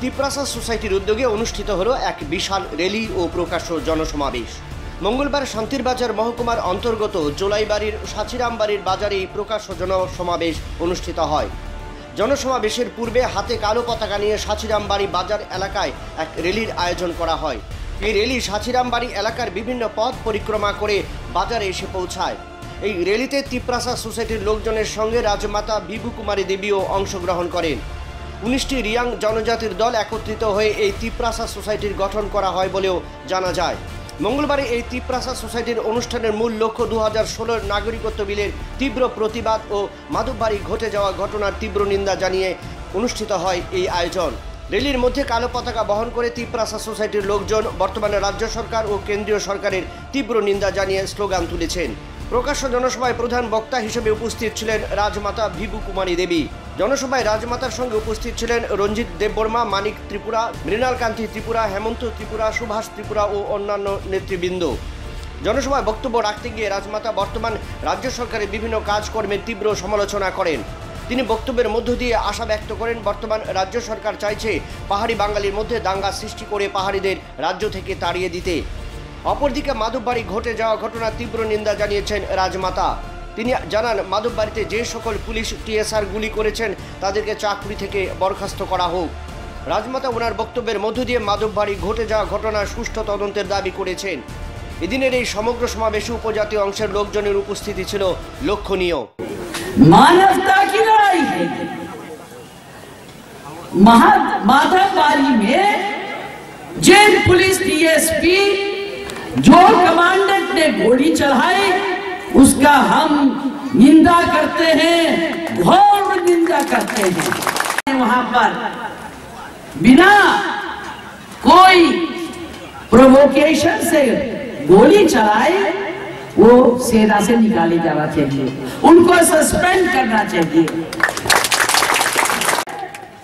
তিপ্রাসা সোসাইটির উদ্যোগে অনুষ্ঠিত হলো এক বিশাল র্যালি ও প্রকাশ্য জনসমাবেশ। মঙ্গলবার শান্তির বাজার মহকুমার অন্তর্গত জোলাইবাড়ির সাচিরামবাড়ির বাজারে এই প্রকাশ্য জনসমাবেশ অনুষ্ঠিত হয়। জনসমাবেশের পূর্বে হাতে কালো পতাকা নিয়ে সাচিরামবাড়ি বাজার এলাকায় এক র্যালির আয়োজন করা হয়। এই র্যালি সাচিরামবাড়ি এলাকার বিভিন্ন পথ পরিক্রমা করে বাজারে এসে পৌঁছায়। এই রেলিতে তিপ্রাসা সোসাইটির লোকজনের সঙ্গে রাজমাতা বিভু কুমারী দেবীও অংশগ্রহণ করেন। উনিশটি রিয়াং জনজাতির দল একত্রিত হয়ে এই তিপ্রাসা সোসাইটির গঠন করা হয় বলেও জানা যায়। মঙ্গলবারে এই তিপ্রাসা সোসাইটির অনুষ্ঠানের মূল লক্ষ্য দু হাজার ষোলোর নাগরিকত্ব বিলের তীব্র প্রতিবাদ ও মাদকবাড়ি ঘটে যাওয়া ঘটনার তীব্র নিন্দা জানিয়ে অনুষ্ঠিত হয় এই আয়োজন। র্যালির মধ্যে কালো পতাকা বহন করে তিপ্রাসা সোসাইটির লোকজন বর্তমানে রাজ্য সরকার ও কেন্দ্রীয় সরকারের তীব্র নিন্দা জানিয়ে স্লোগান তুলেছেন। প্রকাশ্য জনসভায় প্রধান বক্তা হিসেবে উপস্থিত ছিলেন রাজমাতা ভিভু কুমারী দেবী। জনসভায় রাজমাতার সঙ্গে উপস্থিত ছিলেন রঞ্জিত দেববর্মা, মানিক ত্রিপুরা মৃণাল কান্তি ত্রিপুরা, হেমন্ত ত্রিপুরা, সুভাষ ত্রিপুরা ও অন্যান্য নেতৃবৃন্দ। জনসভায় বক্তব্য রাখতে গিয়ে রাজমাতা বর্তমান রাজ্য সরকারের বিভিন্ন কাজকর্মের তীব্র সমালোচনা করেন। তিনি বক্তব্যের মধ্য দিয়ে আশা ব্যক্ত করেন, বর্তমান রাজ্য সরকার চাইছে পাহাড়ি বাঙালির মধ্যে দাঙ্গা সৃষ্টি করে পাহাড়িদের রাজ্য থেকে তাড়িয়ে দিতে। অপরদিকে মাধববাড়ি ঘটে যাওয়া ঘটনার তীব্র নিন্দা জানিয়েছেন রাজমাতা। তিনি জানান, মাধববাড়িতে যে সকল পুলিশ টিএসআর গুলি করেছেন, তাদেরকে চাকরি থেকে বরখাস্ত করা হোক। রাজমাতা ওনার বক্তব্যের মধ্য দিয়ে মাধববাড়ি ঘটে যাওয়া ঘটনার সুষ্ঠু তদন্তের দাবি করেছেন। এদিনের এই সমগ্র সমাবেশে উপজাতীয় অংশের লোকজনের উপস্থিতি ছিল লক্ষণীয়। मानवता की लड़ाई है। माधवबाड़ी में जेल पुलिस डीएसपी जो कमांडेंट ने गोली चढ़ाई, उसका हम निंदा करते हैं, घोर निंदा करते हैं। वहाँ पर बिना कोई प्रोवोकेशन से गोली चलाए वो सेना से निकाले जाना चाहिए। उनको सस्पेंड करना चाहिए।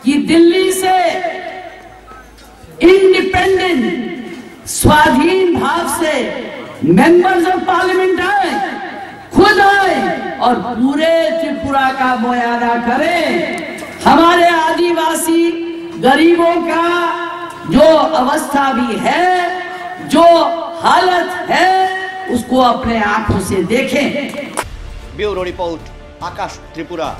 कि दिल्ली से इंडिपेंडेंट स्वाधीन भाव से मेंबर्स ऑफ़ पार्लियामेंट आए, खुद आए और पूरे त्रिपुरा का मुआयना करें। हमारे आदिवासी गरीबों का जो अवस्था भी है, जो हालत है उसको अपने आंखों से देखें ब्यूरो रिपोर्ट आकाश त्रिपुरा